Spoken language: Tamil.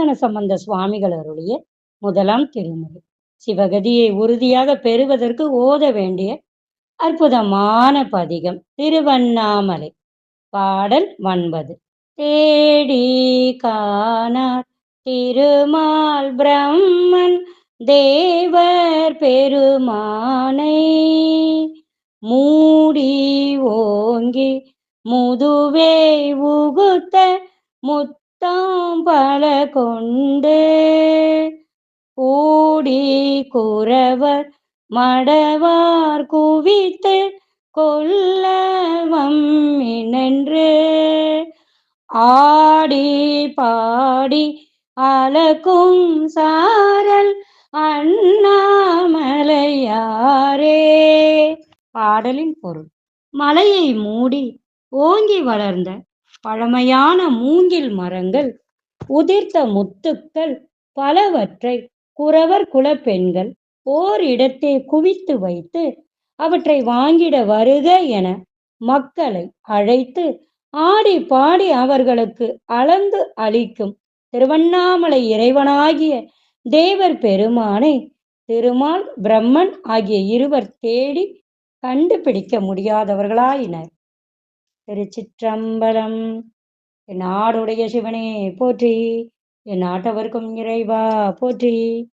திருஞான சம்பந்த சுவாமிகள் அருளிய முதலாம் திருமுறை. சிவகதியை உறுதியாக பெறுவதற்கு ஓத வேண்டிய அற்புதமான பதிகம் திருவண்ணாமலை. பாடல் ஒன்பது. தேடி காணார் திருமால் பிரம்மன் தேவர் பெருமானை. மூடி ஓங்கி முதுவே உகுத்த முத்தம் பல கொண்டு. கூடி குறவர் மடவார் குவித்து கொல்லவம் இனன்று ஆடி பாடி அலக்கும் சாரல் அண்ணாமலையாரே. பாடலின் பொருள் மலையை மூடி ஓங்கி வளர்ந்த பழமையான மூங்கில் மரங்கள் உதிர்த்த முத்துக்கள் பலவற்றை குறவர் குலப்பெண்கள் ஓர் இடத்தே குவித்து வைத்து அவற்றை வாங்கிட வருக என மக்களை அழைத்து ஆடி பாடி அவர்களுக்கு அளந்து அளிக்கும் திருவண்ணாமலை இறைவனாகிய தேவர் பெருமானை திருமால் பிரம்மன் ஆகிய இருவர் தேடி கண்டுபிடிக்க முடியாதவர்களாயினர். திருச்சிற்றம்பலம். என் நாடுடைய சிவனே போற்றி. என் நாட்டவர்க்கும் இறைவா போற்றி.